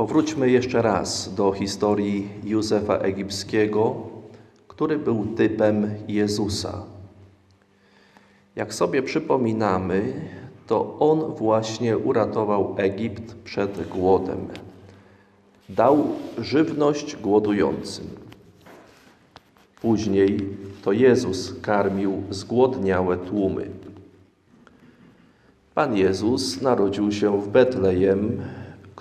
Powróćmy jeszcze raz do historii Józefa Egipskiego, który był typem Jezusa. Jak sobie przypominamy, to on właśnie uratował Egipt przed głodem. Dał żywność głodującym. Później to Jezus karmił zgłodniałe tłumy. Pan Jezus narodził się w Betlejem,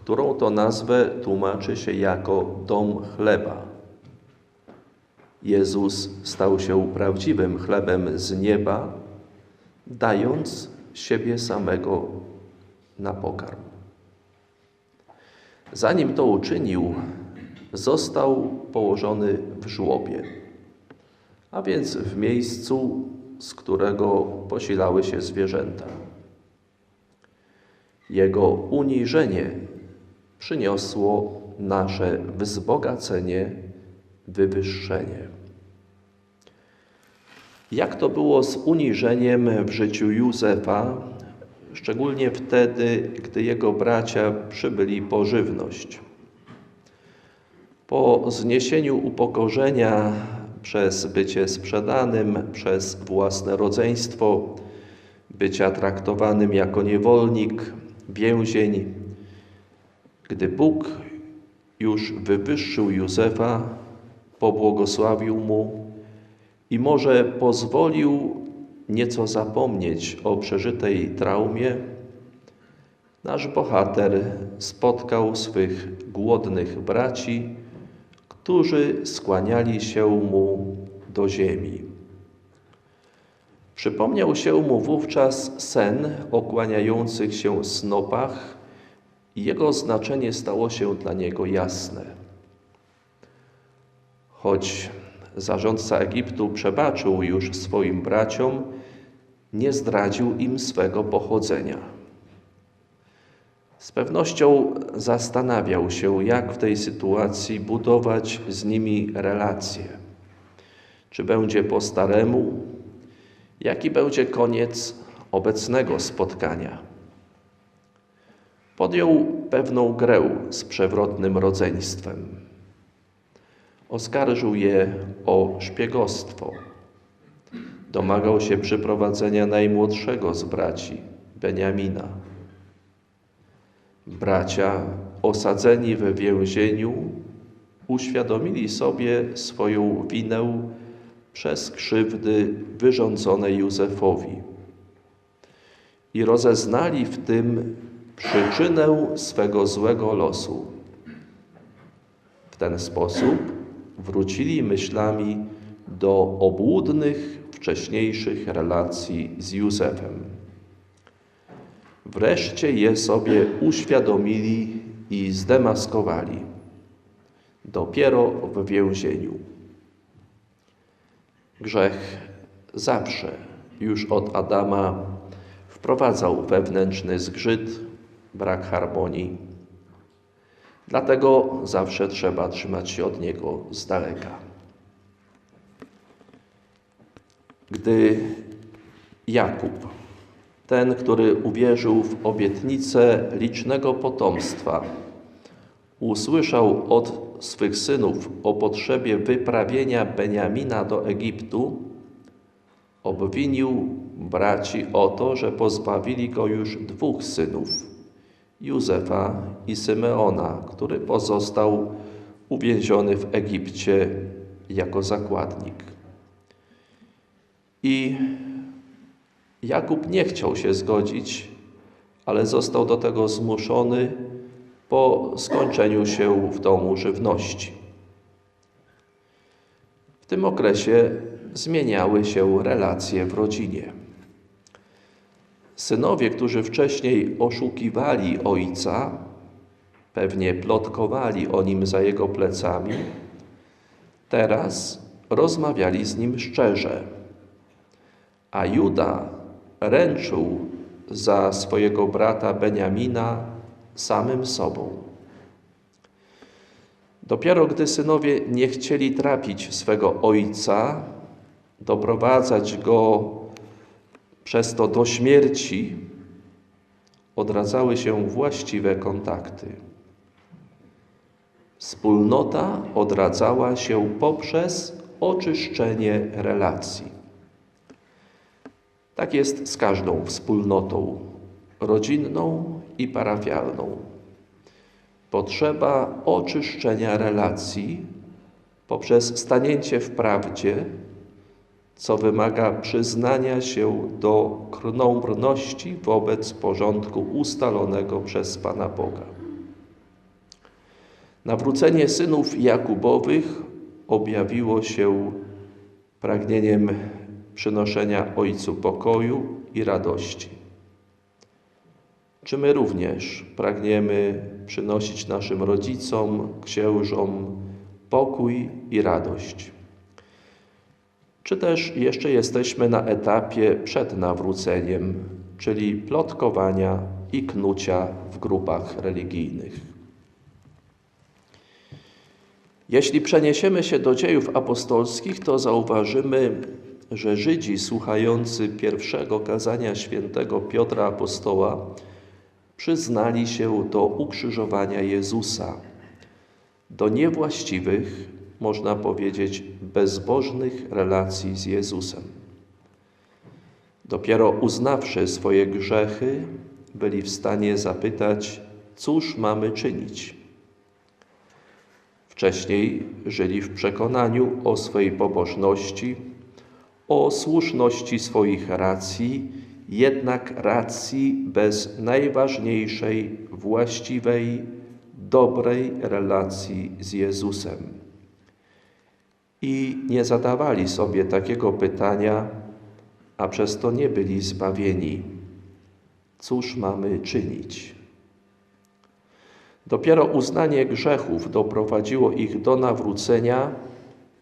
którą to nazwę tłumaczy się jako dom chleba. Jezus stał się prawdziwym chlebem z nieba, dając siebie samego na pokarm. Zanim to uczynił, został położony w żłobie, a więc w miejscu, z którego posilały się zwierzęta. Jego uniżenie przyniosło nasze wzbogacenie, wywyższenie. Jak to było z uniżeniem w życiu Józefa, szczególnie wtedy, gdy jego bracia przybyli po żywność? Po zniesieniu upokorzenia przez bycie sprzedanym, przez własne rodzeństwo, bycia traktowanym jako niewolnik, więzień, gdy Bóg już wywyższył Józefa, pobłogosławił mu i może pozwolił nieco zapomnieć o przeżytej traumie, nasz bohater spotkał swych głodnych braci, którzy skłaniali się mu do ziemi. Przypomniał się mu wówczas sen o kłaniających się snopach i jego znaczenie stało się dla niego jasne. Choć zarządca Egiptu przebaczył już swoim braciom, nie zdradził im swego pochodzenia. Z pewnością zastanawiał się, jak w tej sytuacji budować z nimi relacje. Czy będzie po staremu, jaki będzie koniec obecnego spotkania. Podjął pewną grę z przewrotnym rodzeństwem. Oskarżył je o szpiegostwo. Domagał się przyprowadzenia najmłodszego z braci, Beniamina. Bracia, osadzeni we więzieniu, uświadomili sobie swoją winę przez krzywdy wyrządzone Józefowi i rozeznali w tym przyczynę swego złego losu. W ten sposób wrócili myślami do obłudnych wcześniejszych relacji z Józefem. Wreszcie je sobie uświadomili i zdemaskowali. Dopiero w więzieniu. Grzech zawsze już od Adama wprowadzał wewnętrzny zgrzyt, brak harmonii. Dlatego zawsze trzeba trzymać się od niego z daleka. Gdy Jakub, ten, który uwierzył w obietnicę licznego potomstwa, usłyszał od swych synów o potrzebie wyprawienia Beniamina do Egiptu, obwinił braci o to, że pozbawili go już dwóch synów, Józefa i Symeona, który pozostał uwięziony w Egipcie jako zakładnik. I Jakub nie chciał się zgodzić, ale został do tego zmuszony po skończeniu się w domu żywności. W tym okresie zmieniały się relacje w rodzinie. Synowie, którzy wcześniej oszukiwali ojca, pewnie plotkowali o nim za jego plecami, teraz rozmawiali z nim szczerze. A Juda ręczył za swojego brata Beniamina samym sobą. Dopiero gdy synowie nie chcieli trapić swego ojca, doprowadzać go przez to do śmierci, odradzały się właściwe kontakty. Wspólnota odradzała się poprzez oczyszczenie relacji. Tak jest z każdą wspólnotą rodzinną i parafialną. Potrzeba oczyszczenia relacji poprzez stanięcie w prawdzie, co wymaga przyznania się do krnąbrności wobec porządku ustalonego przez Pana Boga. Nawrócenie synów Jakubowych objawiło się pragnieniem przynoszenia Ojcu pokoju i radości. Czy my również pragniemy przynosić naszym rodzicom, księżom pokój i radość? Czy też jeszcze jesteśmy na etapie przed nawróceniem, czyli plotkowania i knucia w grupach religijnych? Jeśli przeniesiemy się do dziejów apostolskich, to zauważymy, że Żydzi słuchający pierwszego kazania świętego Piotra Apostoła przyznali się do ukrzyżowania Jezusa, do niewłaściwych, można powiedzieć, bezbożnych relacji z Jezusem. Dopiero uznawszy swoje grzechy, byli w stanie zapytać, cóż mamy czynić. Wcześniej żyli w przekonaniu o swej pobożności, o słuszności swoich racji, jednak racji bez najważniejszej, właściwej, dobrej relacji z Jezusem. I nie zadawali sobie takiego pytania, a przez to nie byli zbawieni. Cóż mamy czynić? Dopiero uznanie grzechów doprowadziło ich do nawrócenia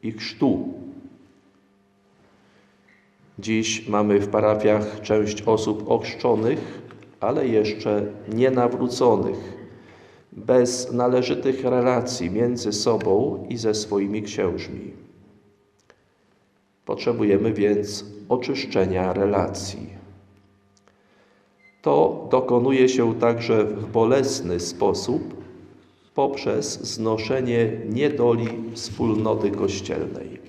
i chrztu. Dziś mamy w parafiach część osób ochrzczonych, ale jeszcze nienawróconych, bez należytych relacji między sobą i ze swoimi księżmi. Potrzebujemy więc oczyszczenia relacji. To dokonuje się także w bolesny sposób poprzez znoszenie niedoli wspólnoty kościelnej.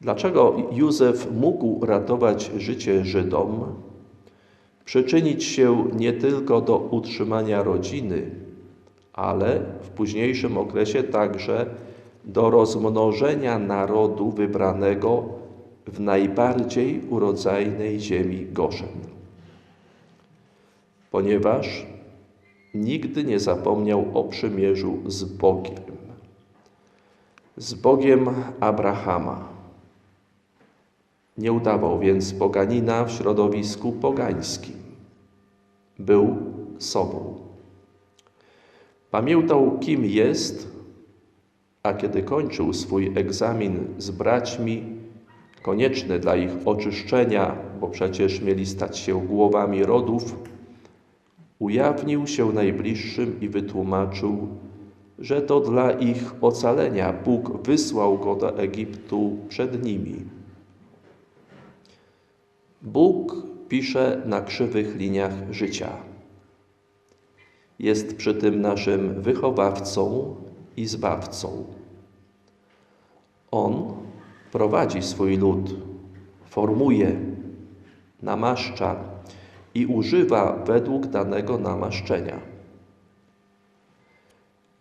Dlaczego Józef mógł ratować życie Żydom, przyczynić się nie tylko do utrzymania rodziny, ale w późniejszym okresie także do rozmnożenia narodu wybranego w najbardziej urodzajnej ziemi Goszen. Ponieważ nigdy nie zapomniał o przymierzu z Bogiem, z Bogiem Abrahama. Nie udawał więc poganina w środowisku pogańskim. Był sobą. Pamiętał, kim jest, a kiedy kończył swój egzamin z braćmi, konieczny dla ich oczyszczenia, bo przecież mieli stać się głowami rodów, ujawnił się najbliższym i wytłumaczył, że to dla ich ocalenia Bóg wysłał go do Egiptu przed nimi. Bóg pisze na krzywych liniach życia. Jest przy tym naszym wychowawcą i zbawcą. On prowadzi swój lud, formuje, namaszcza i używa według danego namaszczenia.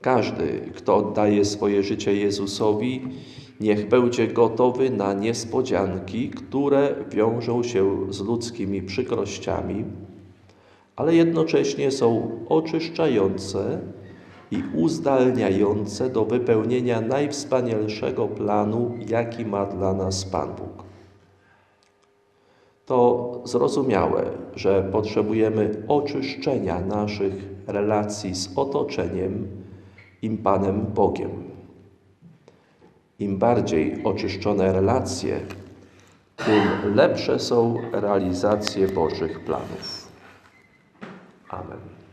Każdy, kto oddaje swoje życie Jezusowi, niech będzie gotowy na niespodzianki, które wiążą się z ludzkimi przykrościami, ale jednocześnie są oczyszczające i uzdalniające do wypełnienia najwspanialszego planu, jaki ma dla nas Pan Bóg. To zrozumiałe, że potrzebujemy oczyszczenia naszych relacji z otoczeniem, im Panem Bogiem. Im bardziej oczyszczone relacje, tym lepsze są realizacje Bożych planów. Amen.